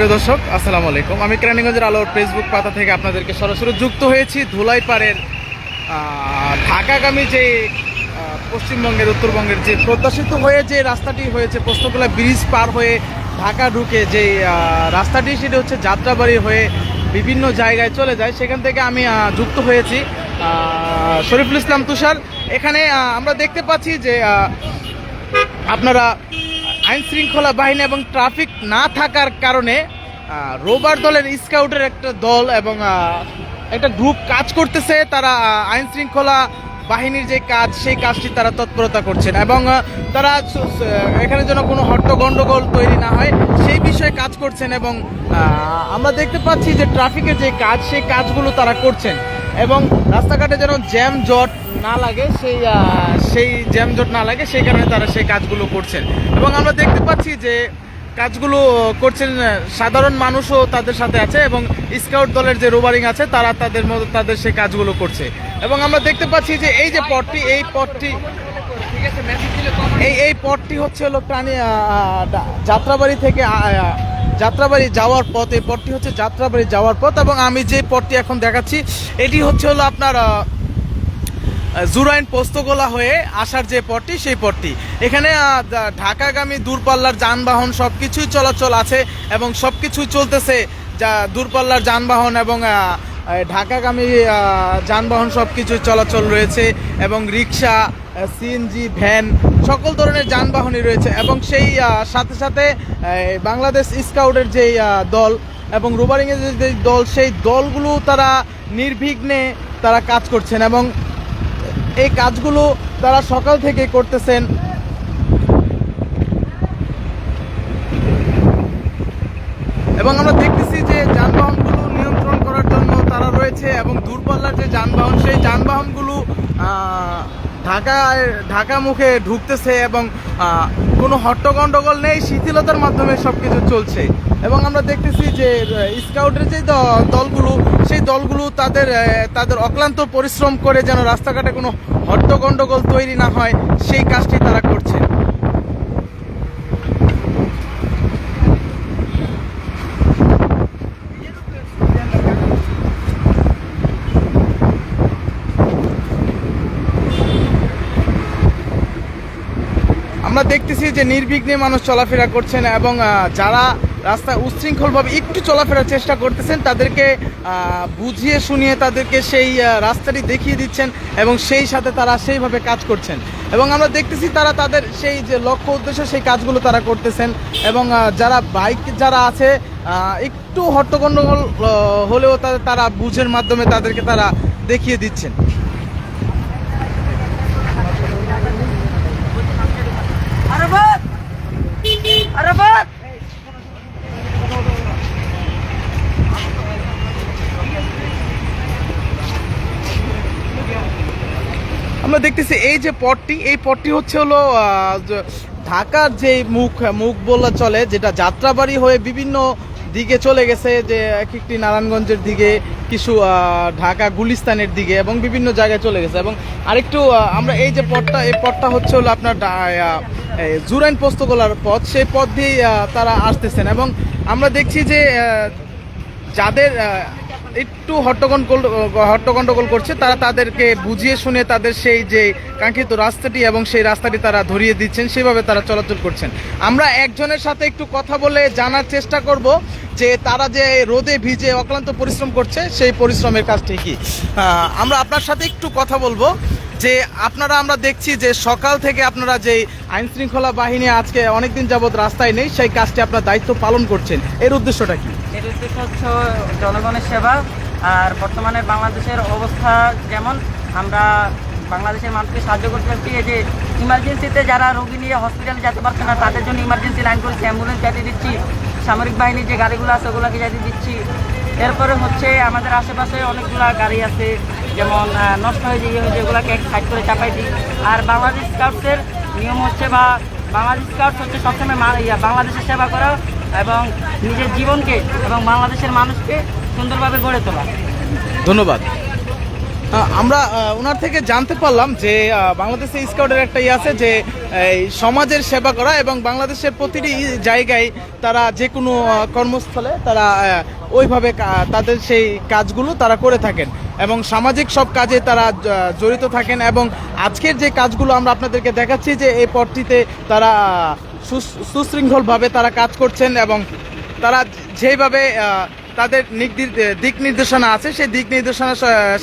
প্রিয় দর্শক, আসসালামু আলাইকুম। আমি কেরানীগঞ্জের আলোর ফেসবুক পাতা থেকে আপনাদেরকে সরাসরি যুক্ত হয়েছি। ধুলাইপাড়ের ঢাকাগামী যে পশ্চিমবঙ্গের, উত্তরবঙ্গের যে প্রত্যাশিত হয়ে যে রাস্তাটি হয়েছে, পোস্তকলা ব্রিজ পার হয়ে ঢাকা ঢুকে যে রাস্তাটি, সেটি হচ্ছে যাত্রাবাড়ি হয়ে বিভিন্ন জায়গায় চলে যায়। সেখান থেকে আমি যুক্ত হয়েছি শরীফুল ইসলাম তুষার। এখানে আমরা দেখতে পাচ্ছি যে আপনারা আইন শৃঙ্খলা বাহিনী এবং ট্রাফিক না থাকার কারণে রোবার দলের স্কাউটের একটা দল এবং একটা গ্রুপ কাজ করতেছে। তারা আইন শৃঙ্খলা বাহিনীর যে কাজ, সেই কাজটি তারা তৎপরতা করছেন এবং তারা এখানে যেন কোনো হট্ট গন্ডগোল তৈরি না হয়, সেই বিষয়ে কাজ করছেন এবং আমরা দেখতে পাচ্ছি যে ট্রাফিকের যে কাজ, সেই কাজগুলো তারা করছেন। এবং রাস্তাঘাটে যেন জ্যাম জট না লাগে, সেই সেই জ্যাম জট না লাগে, সেই কারণে তারা সেই কাজগুলো করছেন। এবং আমরা দেখতে পাচ্ছি যে কাজগুলো করছেন সাধারণ মানুষও তাদের সাথে আছে এবং স্কাউট দলের যে রোবারিং আছে, তারা তাদের মতো, তাদের সেই কাজগুলো করছে। এবং আমরা দেখতে পাচ্ছি যে এই যে পথটি এই পথটি এই এই পথটি হচ্ছে হলো প্রাণী যাত্রাবাড়ি থেকে যাত্রাবাড়ি যাওয়ার পথ, এই পথটি হচ্ছে যাত্রাবাড়ি যাওয়ার পথ এবং আমি যে পথটি এখন দেখাচ্ছি, এটি হচ্ছে হলো আপনার জুরাইন পোস্তগোলা হয়ে আসার যে পথটি, সেই পথটি। এখানে ঢাকাগামী দূরপাল্লার যানবাহন সব কিছুই চলাচল আছে এবং সব কিছুই চলতেছে, যা, দূরপাল্লার যানবাহন এবং ঢাকাগামী যানবাহন সব কিছুই চলাচল রয়েছে এবং রিক্সা সিএনজি ভ্যান সকল ধরনের যানবাহনই রয়েছে এবং সেই সাথে সাথে বাংলাদেশ স্কাউটের আহ, দল এবং রোবারিংয়ের যে যে দল সেই দলগুলো তারা নির্বিঘ্নে তারা কাজ করছেন এবং এই কাজগুলো তারা সকাল থেকে করতেছেন। এবং আমরা দেখতেছি যে যানবাহনগুলো নিয়ন্ত্রণ করার জন্য তারা রয়েছে এবং দূরপাল্লার যে যানবাহন সেই যানবাহনগুলো ঢাকায় ঢাকা মুখে ঢুকতেছে এবং কোনো হট্টগণ্ডগোল নেই, শিথিলতার মাধ্যমে সব কিছু চলছে। এবং আমরা দেখতেছি যে, স্কাউটের যে দলগুলো, সেই দলগুলো তাদের তাদের অক্লান্ত পরিশ্রম করে যেন রাস্তাঘাটে কোনো হট্টগণ্ডগোল তৈরি না হয়, সেই কাজটি তারা করছে আমরা দেখতেছি যে নির্বিঘ্নে মানুষ চলাফেরা করছেন এবং যারা রাস্তায় উচ্ছৃঙ্খলভাবে একটু চলাফেরার চেষ্টা করতেছেন, তাদেরকে বুঝিয়ে শুনিয়ে তাদেরকে সেই রাস্তাটি দেখিয়ে দিচ্ছেন এবং সেই সাথে তারা সেইভাবে কাজ করছেন। এবং আমরা দেখতেছি তারা তাদের সেই যে লক্ষ্য উদ্দেশ্য, সেই কাজগুলো তারা করতেছেন এবং যারা বাইক, যারা আছে একটু হট্টগণ্ডগোল হলেও তারা বুঝের মাধ্যমে তাদেরকে তারা দেখিয়ে দিচ্ছেন। আমরা দেখতেছি এই যে পটটি এই পটটি হচ্ছে হলো ঢাকার যে মুখ মুখ বলা চলে, যেটা যাত্রাবাড়ি হয়ে বিভিন্ন দিকে চলে গেছে, যে এক একটি নারায়ণগঞ্জের দিকে, কিছু ঢাকা গুলিস্তানের দিকে এবং বিভিন্ন জায়গায় চলে গেছে। এবং আরেকটু আমরা এই যে পটটা এই পটটা হচ্ছে হলো আপনার জুরাইন পোস্তগোলার পথ, সেই পথ দিয়েই তারা আসতেছেন। এবং আমরা দেখছি যে যাদের একটু হট্টগন্ডগোল হট্টগন্ডগোল করছে, তারা তাদেরকে বুঝিয়ে শুনে তাদের সেই যে কাঙ্ক্ষিত রাস্তাটি এবং সেই রাস্তাটি তারা ধরিয়ে দিচ্ছেন, সেভাবে তারা চলাচল করছেন। আমরা একজনের সাথে একটু কথা বলে জানার চেষ্টা করব যে তারা যে রোদে ভিজে অক্লান্ত পরিশ্রম করছে, সেই পরিশ্রমের কাজটি কি। আমরা আপনার সাথে একটু কথা বলব। যে আপনারা, আমরা দেখছি যে সকাল থেকে আপনারা যে আইন শৃঙ্খলা বাহিনী আজকে অনেকদিন যাবৎ রাস্তায় নেই, সেই কাজটি আপনার দায়িত্ব পালন করছেন। এর উদ্দেশ্যটা কি? এর উদ্দেশ্য হচ্ছে জনগণের সেবা। আর বর্তমানে বাংলাদেশের অবস্থা যেমন, আমরা বাংলাদেশের মানুষকে সাহায্য করতে পারছি। এই যে ইমার্জেন্সিতে যারা রোগী নিয়ে হসপিটালে যেতে পারছে না, তাদের জন্য ইমার্জেন্সি লাইন করেছি অ্যাম্বুলেন্স যেতে দিচ্ছি। সামরিক বাহিনীর যে গাড়িগুলো আছে, ওগুলোকে যেতে দিচ্ছি। এরপরে হচ্ছে আমাদের আশেপাশে অনেকগুলো গাড়ি আছে। যেমন নষ্ট হয়ে যায় যেগুলোকে এক সাইড করে চাপাই দিই। আর বাংলাদেশ স্কাউটসের নিয়ম হচ্ছে বা বাংলাদেশ স্কাউটস হচ্ছে সবসময় বাংলাদেশের সেবা করা এবং নিজের জীবনকে এবং বাংলাদেশের মানুষকে সুন্দরভাবে গড়ে তোলা। ধন্যবাদ। আমরা ওনার থেকে জানতে পারলাম যে বাংলাদেশে স্কাউটের একটা ইয়ে আছে যে সমাজের সেবা করা এবং বাংলাদেশের প্রতিটি জায়গায় তারা যে কোনো কর্মস্থলে তারা ওইভাবে তাদের সেই কাজগুলো তারা করে থাকেন এবং সামাজিক সব কাজে তারা জড়িত থাকেন এবং আজকের যে কাজগুলো আমরা আপনাদেরকে দেখাচ্ছি যে, এই পথটিতে তারা সুশৃঙ্খলভাবে তারা কাজ করছেন এবং তারা যেভাবে তাদের দিক নির্দেশনা আছে, সেই দিক নির্দেশনা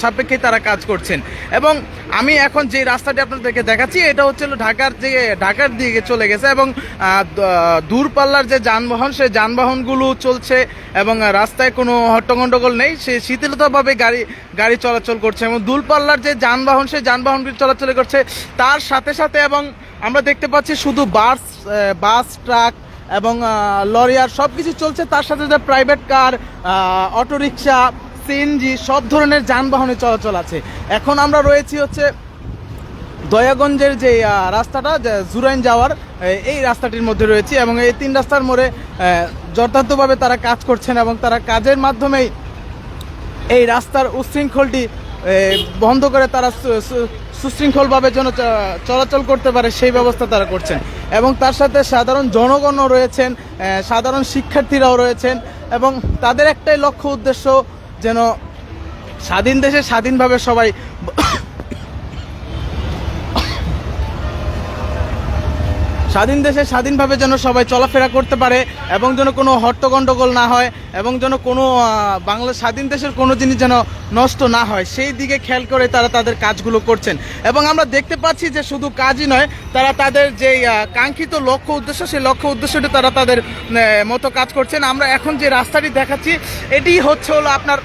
সাপেক্ষে তারা কাজ করছেন। এবং আমি এখন যে রাস্তাটি আপনাদেরকে দেখাচ্ছি, এটা হচ্ছে হলো ঢাকার যে ঢাকার দিকে চলে গেছে এবং দূরপাল্লার যে যানবাহন, সেই যানবাহনগুলো চলছে এবং রাস্তায় কোনো হট্টগণ্ডগোল নেই। সে শিথিলতাভাবে গাড়ি গাড়ি চলাচল করছে এবং দূরপাল্লার যে যানবাহন, সেই যানবাহনগুলি চলাচল করছে। তার সাথে সাথে এবং আমরা দেখতে পাচ্ছি শুধু বাস বাস, ট্রাক এবং লরিয়ার সব কিছু চলছে। তার সাথে যে প্রাইভেট কার অটোরিকশা সিএনজি সব ধরনের যানবাহনে চলাচল আছে। এখন আমরা রয়েছি হচ্ছে দয়াগঞ্জের যে রাস্তাটা জুরাইন যাওয়ার এই রাস্তাটির মধ্যে রয়েছে এবং এই তিন রাস্তার মোড়ে যথার্থভাবে তারা কাজ করছেন এবং তারা কাজের মাধ্যমেই এই রাস্তার উচ্ছৃঙ্খলটি বন্ধ করে তারা সুশৃঙ্খলভাবে যেন চলাচল করতে পারে, সেই ব্যবস্থা তারা করছেন। এবং তার সাথে সাধারণ জনগণও রয়েছেন সাধারণ শিক্ষার্থীরাও রয়েছেন, এবং তাদের একটাই লক্ষ্য উদ্দেশ্য যেন স্বাধীন দেশে স্বাধীনভাবে সবাই স্বাধীন দেশে স্বাধীনভাবে যেন সবাই চলাফেরা করতে পারে এবং যেন কোনো হট্টগণ্ডগোল না হয় এবং যেন কোনো বাংলা স্বাধীন দেশের কোনো জিনিস যেন নষ্ট না হয়, সেই দিকে খেয়াল করে তারা তাদের কাজগুলো করছেন। এবং আমরা দেখতে পাচ্ছি যে শুধু কাজই নয়, তারা তাদের যে কাঙ্ক্ষিত লক্ষ্য উদ্দেশ্য, সেই লক্ষ্য উদ্দেশ্যটি তারা তাদের মতো কাজ করছেন। আমরা এখন যে রাস্তাটি দেখাচ্ছি, এটি হচ্ছে হলো আপনার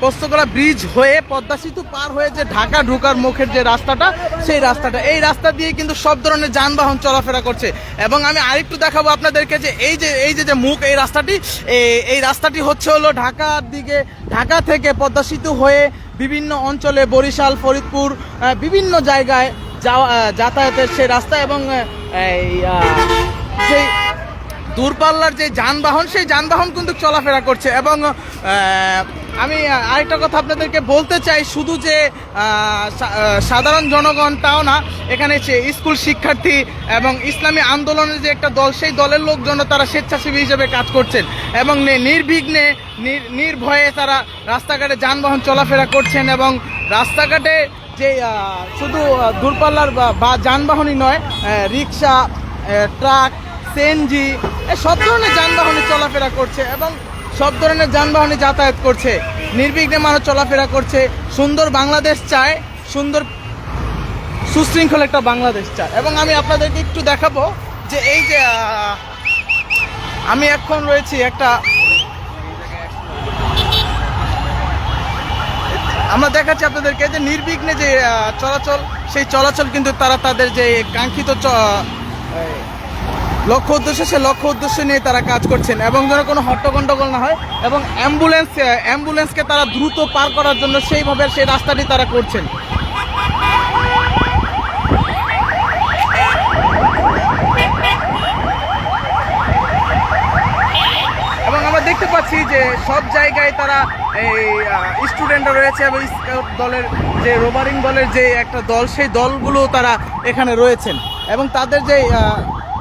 পোস্তগোলা ব্রিজ হয়ে পদ্মা সেতু পার হয়ে যে ঢাকা ঢোকার মুখের যে রাস্তাটা, সেই রাস্তাটা। এই রাস্তা দিয়ে কিন্তু সব ধরনের যানবাহন চলাফেরা করছে। এবং আমি আরেকটু দেখাবো আপনাদেরকে যে এই যে এই যে যে মুখ, এই রাস্তাটি এই- রাস্তাটি হচ্ছে হলো ঢাকার দিকে, ঢাকা থেকে পদ্মা সেতু হয়ে বিভিন্ন অঞ্চলে বরিশাল, ফরিদপুর বিভিন্ন জায়গায় যাওয়া যাতায়াতের সেই রাস্তা এবং এই সেই দূরপাল্লার যে যানবাহন, সেই যানবাহন কিন্তু চলাফেরা করছে। এবং আমি আরেকটা কথা আপনাদেরকে বলতে চাই, শুধু যে সাধারণ জনগণ তাও না, এখানে স্কুল শিক্ষার্থী এবং ইসলামী আন্দোলনের যে একটা দল, সেই দলের লোকজন তারা স্বেচ্ছাসেবী হিসেবে কাজ করছেন এবং নির্বিঘ্নে, নির- নির্ভয়ে তারা রাস্তাঘাটে যানবাহন চলাফেরা করছেন এবং রাস্তাঘাটে যে শুধু দূরপাল্লার বা- যানবাহনই নয় রিক্সা ট্রাক, সিএনজি এই সব ধরনের যানবাহনে চলাফেরা করছে এবং সব ধরনের যানবাহনে যাতায়াত করছে। নির্বিঘ্নে মানুষ চলাফেরা করছে। সুন্দর বাংলাদেশ চায়, সুন্দর সুশৃঙ্খল একটা বাংলাদেশ চায়। এবং আমি আপনাদেরকে একটু দেখাবো যে এই যে আমি এখন রয়েছি একটা আমরা দেখাচ্ছি আপনাদেরকে যে নির্বিঘ্নে যে চলাচল, সেই চলাচল কিন্তু তারা তাদের যে কাঙ্ক্ষিত লক্ষ্য উদ্দেশ্যে, সে লক্ষ্য উদ্দেশ্য নিয়ে তারা কাজ করছেন এবং যেন কোনো হট্টগণ্ডগোল না হয় এবং অ্যাম্বুলেন্স অ্যাম্বুলেন্সকে তারা দ্রুত পার করার জন্য সেইভাবে সেই রাস্তাটি তারা করছেন। এবং আমরা দেখতে পাচ্ছি যে সব জায়গায় তারা এই স্টুডেন্টরা রয়েছে এবং স্কাউট দলের যে রোবারিং দলের যে একটা দল, সেই দলগুলো তারা এখানে রয়েছেন। এবং তাদের যে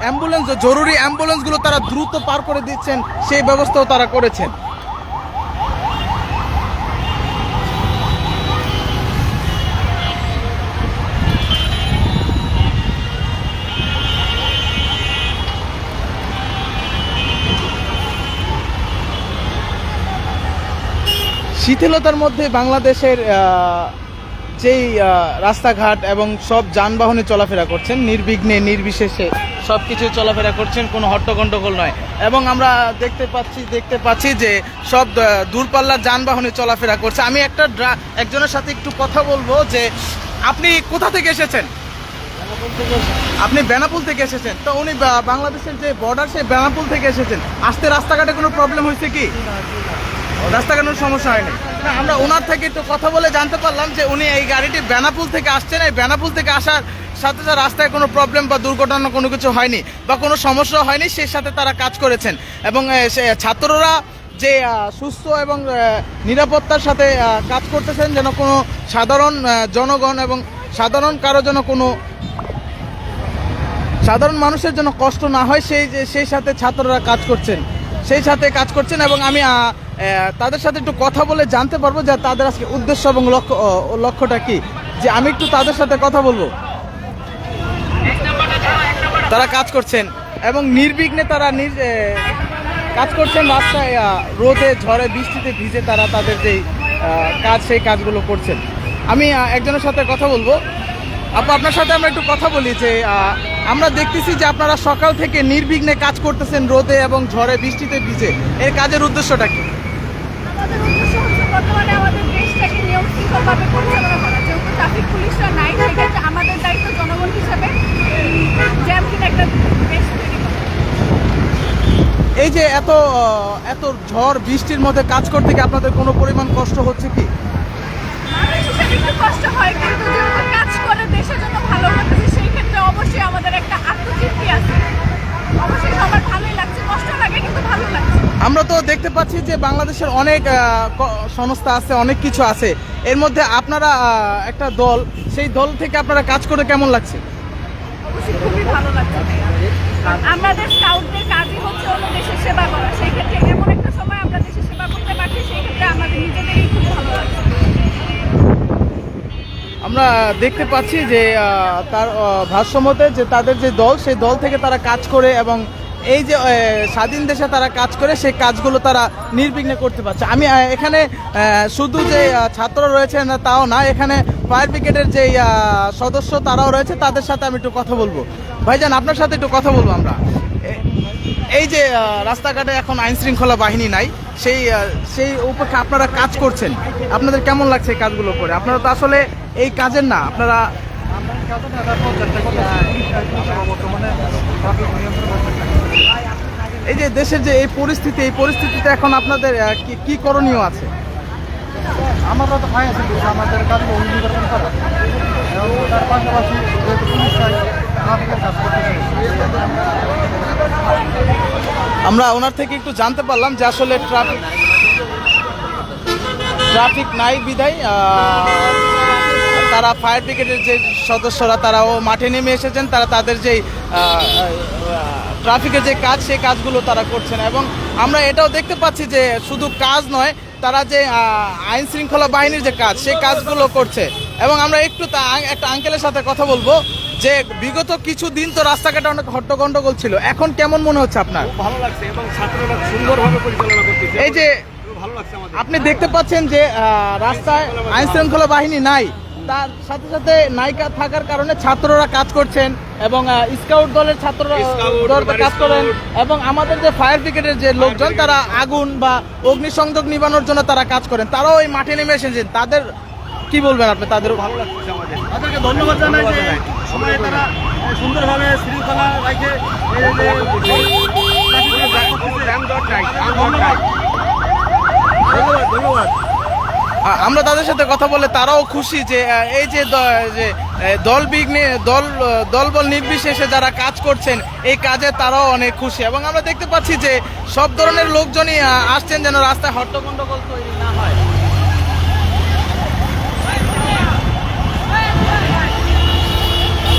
অ্যাম্বুলেন্স জরুরি অ্যাম্বুলেন্সগুলো তারা দ্রুত পার করে দিচ্ছেন, সেই ব্যবস্থাও তারা করেছেন। শিথিলতার মধ্যে বাংলাদেশের যেই রাস্তাঘাট এবং সব যানবাহনে চলাফেরা করছেন, নির্বিঘ্নে, নির্বিশেষে। সব কিছু চলাফেরা করছেন, কোনো হট্টগণ্ডগোল নয়। এবং আমরা দেখতে পাচ্ছি দেখতে পাচ্ছি যে সব দূরপাল্লার যানবাহনে চলাফেরা করছে। আমি একটা ড্রা- একজনের সাথে একটু কথা বলব যে, আপনি কোথা থেকে এসেছেন? আপনি বেনাপুল থেকে এসেছেন। তো উনি বাংলাদেশের যে বর্ডার সেই বেনাপুল থেকে এসেছেন। আসতে রাস্তাঘাটে কোনো প্রবলেম হয়েছে কি? রাস্তাঘাট কোনো সমস্যা হয়নি। আমরা ওনার থেকে একটু কথা বলে জানতে পারলাম যে উনি এই গাড়িটি বেনাপুল থেকে আসছেন। এই বেনাপুল থেকে আসার সাথে সাথে রাস্তায় কোনো প্রবলেম বা দুর্ঘটনা কোনো কিছু হয়নি বা কোনো সমস্যা হয়নি, সেই সাথে তারা কাজ করেছেন। এবং সে ছাত্ররা যে সুস্থ এবং নিরাপত্তার সাথে কাজ করতেছেন, যেন কোনো সাধারণ জনগণ এবং সাধারণ কারও যেন কোনো সাধারণ মানুষের জন্য কষ্ট না হয়, সেই সেই সাথে ছাত্ররা কাজ করছেন। সেই সাথে কাজ করছেন এবং আমি তাদের সাথে একটু কথা বলে জানতে পারব যে তাদের আজকে উদ্দেশ্য এবং লক্ষ্য লক্ষ্যটা কি? যে আমি একটু তাদের সাথে কথা বলব। তারা কাজ করছেন এবং নির্বিঘ্নে তারা নির কাজ করছেন রাস্তায় রোদে ঝড়ে বৃষ্টিতে ভিজে তারা তাদের যেই কাজ, সেই কাজগুলো করছেন। আমি একজনের সাথে কথা বলব। আপু, আপনার সাথে আমরা একটু কথা বলি যে আমরা দেখতেছি যে আপনারা সকাল থেকে নির্বিঘ্নে কাজ করতেছেন রোদে এবং ঝড়ে বৃষ্টিতে ভিজে। এর কাজের উদ্দেশ্যটা কি? আমাদের উদ্দেশ্য হচ্ছে বর্তমানে আমাদের দেশটাকে নিয়ম শৃঙ্খলভাবে পরিচালনা করা। যেহেতু ট্রাফিক পুলিশরা নাই সেক্ষেত্রে আমাদের দায়িত্ব জনগণ হিসাবে জ্যামহীন একটা দেশ তৈরি করা। এই যে এত এত ঝড় বৃষ্টির মধ্যে কাজ করতে কি আপনাদের কোনো পরিমাণ কষ্ট হচ্ছে কি? কষ্ট হয় কিন্তু কাজ করে দেশের জন্য ভালো করতেছে সেই ক্ষেত্রে অবশ্যই আমাদের একটা আত্মতৃপ্তি আছে। আমরা তো দেখতে পাচ্ছি যে বাংলাদেশের অনেক সংস্থা আছে অনেক কিছু আছে। এর মধ্যে আপনারা একটা দল সেই দল থেকে আপনারা কাজ করে কেমন লাগছে? অবশ্যই খুবই ভালো লাগছে। আমাদের স্কাউটদের কাজই হচ্ছে অন্য দেশের সেবা করা। সেই ক্ষেত্রে এমন একটা সময় আমরা দেশের সেবা করতে পারছি সেই ক্ষেত্রে আমাদের নিজেদেরই খুব ভালো লাগছে। আমরা দেখতে পাচ্ছি যে তার ভাষ্যমতে যে তাদের যে দল, সেই দল থেকে তারা কাজ করে এবং এই যে স্বাধীন দেশে তারা কাজ করে, সেই কাজগুলো তারা নির্বিঘ্নে করতে পারছে। আমি এখানে শুধু যে ছাত্র রয়েছে না, তাও না, এখানে ফায়ার ব্রিগেডের যে সদস্য তারাও রয়েছে, তাদের সাথে আমি একটু কথা বলব। ভাইজান, আপনার সাথে একটু কথা বলব আমরা। এই যে রাস্তাঘাটে এখন আইন শৃঙ্খলা বাহিনী নাই, সেই সেই উপেক্ষা আপনারা কাজ করছেন। আপনাদের কেমন লাগছে এই কাজগুলো করে? আপনারা তো আসলে এই কাজের না আপনারা এই যে দেশের যে এই পরিস্থিতি এই পরিস্থিতিতে এখন আপনাদের কি- করণীয় আছে? আমরা তো ভাই আছি আমাদের কাজে অভিযোগ করা এবং তার পাশাপাশি যেহেতু পুলিশ চাই ট্রাফিকের কাজ আমরা ওনার থেকে একটু জানতে পারলাম যে আসলে ট্রাফিক ট্রাফিক নাই বিধায় আহ, তারা ফায়ার ব্রিগেডের যে সদস্যরা তারাও মাঠে নেমে এসেছেন। তারা তাদের যেই ট্রাফিকের যে কাজ সেই কাজগুলো তারা করছেন। এবং আমরা এটাও দেখতে পাচ্ছি যে শুধু কাজ নয় তারা যে আইন শৃঙ্খলা বাহিনীর যে কাজ সেই কাজগুলো করছে। এবং আমরা একটু তা একটা আঙ্কেলের সাথে কথা বলব যে বিগত কিছু দিন তো রাস্তাঘাটে অনেক হট্টগন্ডগোল ছিল। এখন কেমন মনে হচ্ছে আপনার? ভালো লাগছে এবং ছাত্ররা সুন্দরভাবে পরিচালনা করতেছে। এই যে ভালো লাগছে আপনি দেখতে পাচ্ছেন যে রাস্তায় আইন শৃঙ্খলা বাহিনী নাই। তার সাথে সাথে নায়িকা থাকার কারণে ছাত্ররা কাজ করছেন এবং স্কাউট দলের ছাত্ররা রোটারি কাজ করেন এবং আমাদের যে ফায়ার ব্রিগেডের যে লোকজন তারা আগুন বা অগ্নিসংযোগ নিবানোর জন্য তারা কাজ করেন। তারাও এই মাঠে নেমে এসেছেন। তাদের কি বলবেন আপনি? তাদের ভালো লাগছে আমাদের। তাদেরকে ধন্যবাদ জানাই যে সময় তারা সুন্দরভাবে শৃঙ্খলা রাখে ধন্যবাদ ধন্যবাদ। আমরা তাদের সাথে কথা বলে তারাও খুশি যে এই যে দল বিঘ্নে, দল দলবল নির্বিশেষে যারা কাজ করছেন, এই কাজে তারাও অনেক খুশি। এবং আমরা দেখতে পাচ্ছি যে সব ধরনের লোকজনই আসছেন যেন রাস্তায় হট্টগন্ডগোল তৈরি না হয়।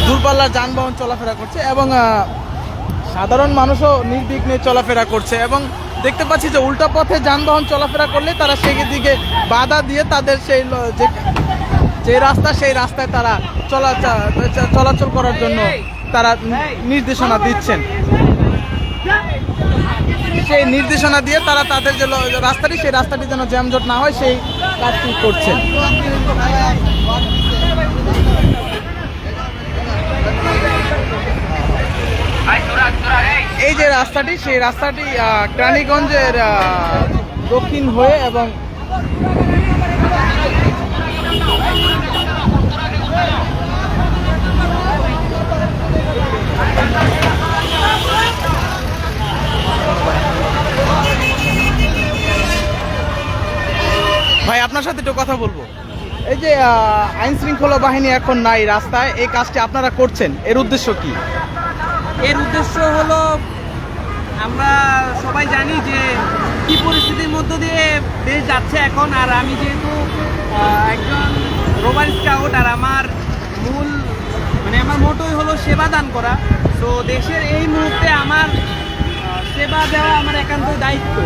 দূরপাল্লার যানবাহন চলাফেরা করছে এবং সাধারণ মানুষও নির্বিঘ্নে চলাফেরা করছে এবং দেখতে পাচ্ছি যে উল্টা পথে যানবাহন চলাফেরা করলে তারা সেই দিকে বাধা দিয়ে তাদের সেই যে রাস্তা, সেই রাস্তায় তারা চলাচল চলাচল করার জন্য তারা নির্দেশনা দিচ্ছেন। সেই নির্দেশনা দিয়ে তারা তাদের যে রাস্তাটি, সেই রাস্তাটি যেন জ্যামজট না হয়, সেই কাজটি করছেন। এই যে রাস্তাটি, সেই রাস্তাটি কেরানীগঞ্জের দক্ষিণ হয়ে এবং ভাই, আপনার সাথে একটু কথা বলব। এই যে আইন শৃঙ্খলা বাহিনী এখন নাই রাস্তায়, এই কাজটি আপনারা করছেন, এর উদ্দেশ্য কি? এর উদ্দেশ্য হলো, আমরা সবাই জানি যে কি পরিস্থিতির মধ্য দিয়ে দেশ যাচ্ছে এখন, আর আমি যেহেতু একজন রোবার স্কাউট, আর আমার মূল মানে আমার মোটোই হলো সেবা দান করা। তো দেশের এই মুহূর্তে আমার সেবা দেওয়া আমার একান্ত দায়িত্ব।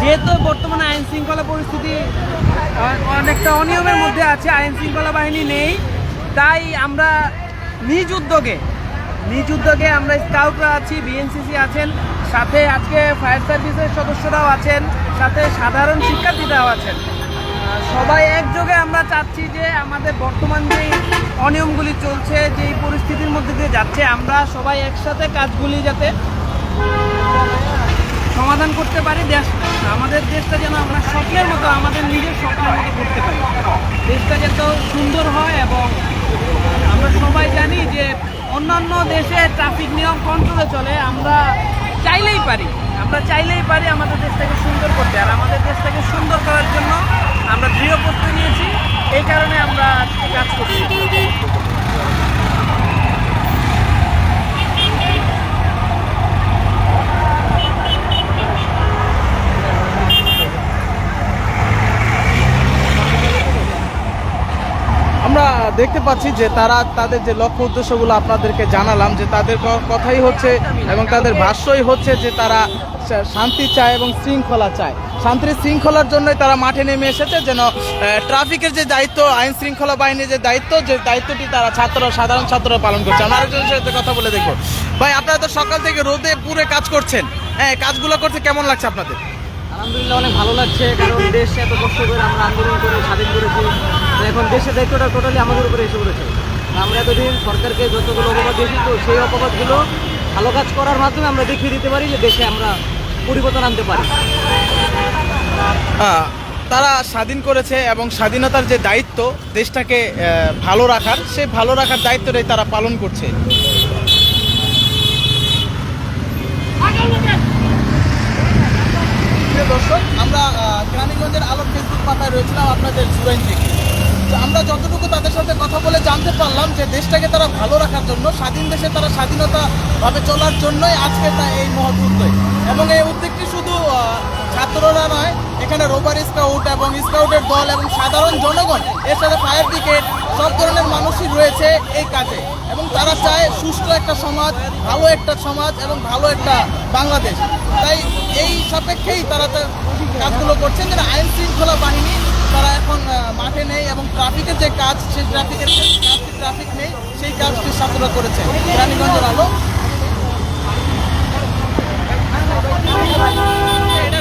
যেহেতু বর্তমানে আইন শৃঙ্খলা পরিস্থিতি অনেকটা অনিয়মের মধ্যে আছে, আইন শৃঙ্খলা বাহিনী নেই। তাই আমরা নিজ উদ্যোগে নিজ উদ্যোগে আমরা স্কাউটরা আছি বিএনসিসি আছেন, সাথে আজকে ফায়ার সার্ভিসের সদস্যরাও আছেন, সাথে সাধারণ শিক্ষার্থীরাও আছেন। সবাই একযোগে আমরা চাচ্ছি যে আমাদের বর্তমান যে অনিয়মগুলি চলছে, যে পরিস্থিতির মধ্যে দিয়ে যাচ্ছে, আমরা সবাই একসাথে কাজগুলি যাতে সমাধান করতে পারি, দেশ, আমাদের দেশটা যেন আমরা স্বপ্নের মতো, আমাদের নিজের স্বপ্নের মতো করতে পারি। দেশটা যত সুন্দর হয় এবং আমরা সবাই জানি যে অন্যান্য দেশে ট্রাফিক নিয়ম কন্ট্রোলে চলে, আমরা চাইলেই পারি। আমরা চাইলেই পারি আমাদের দেশটাকে সুন্দর করতে। আর আমাদের দেশটাকে সুন্দর করার জন্য আমরা দৃঢ় প্রস্তুতি নিয়েছি। এই কারণে আমরা কাজ করছি। আমরা দেখতে পাচ্ছি যে তারা তাদের যে লক্ষ্য উদ্দেশ্যগুলো আপনাদেরকে জানালাম, যে তাদের কথাই হচ্ছে এবং তাদের ভাষ্যই হচ্ছে যে তারা শান্তি চায় এবং শৃঙ্খলা চায়। শান্তির শৃঙ্খলার জন্যই তারা মাঠে নেমে এসেছে, যেন ট্রাফিকের যে দায়িত্ব, আইন শৃঙ্খলা বাহিনীর যে দায়িত্ব, যে দায়িত্বটি তারা ছাত্র, সাধারণ ছাত্ররা পালন করছে। আমরা আরেকজনের সাথে কথা বলে দেখব। ভাই, আপনারা তো সকাল থেকে রোদে পুরে কাজ করছেন। হ্যাঁ কাজগুলো করতে কেমন লাগছে আপনাদের? আলহামদুলিল্লাহ, অনেক ভালো লাগছে, কারণ দেশ এত কষ্ট করে আমরা আন্দোলন করে স্বাধীন করেছি। এখন দেশের দায়িত্বটা টোটালি আমাদের উপরে এসে পড়েছে। আমরা এতদিন সরকারকে যতগুলো অপবাদ দিয়েছি তো সেই অপবাদগুলো ভালো কাজ করার মাধ্যমে আমরা দেখিয়ে দিতে পারি যে দেশে আমরা পরিবর্তন আনতে পারি। আহ, তারা স্বাধীন করেছে এবং স্বাধীনতার যে দায়িত্ব দেশটাকে ভালো রাখার সেই ভালো রাখার দায়িত্বটাই তারা পালন করছে। দর্শক আমরা আহ, কেরানীগঞ্জের আলোর ফেসবুক পাতায় রয়েছিলাম আপনাদের জুরাইন থেকে। আমরা যতটুকু তাদের সাথে কথা বলে জানতে পারলাম যে দেশটাকে তারা ভালো রাখার জন্য, স্বাধীন দেশে তারা স্বাধীনতা ভাবে চলার জন্যই আজকে তা এই মহৎ এবং এই উদ্যোগটি শুধু ছাত্ররা নয়, এখানে রোবার স্কাউট এবং স্কাউটের দল এবং সাধারণ জনগণ, এর সাথে ফায়ার ব্রিগেড, সব ধরনের মানুষই রয়েছে এই কাজে। এবং তারা চায় সুষ্ঠু একটা সমাজ, ভালো একটা সমাজ এবং ভালো একটা বাংলাদেশ। তাই এই সাপেক্ষেই তারা তার কাজগুলো করছেন, যেন আইন শৃঙ্খলা বাহিনী তারা এখন মাঠে নেই এবং ট্রাফিকের যে কাজ, সেই ট্রাফিকের ট্রাফিক নেই, সেই কাজটি ছাত্ররা করেছে। রানীগঞ্জের আলো এটা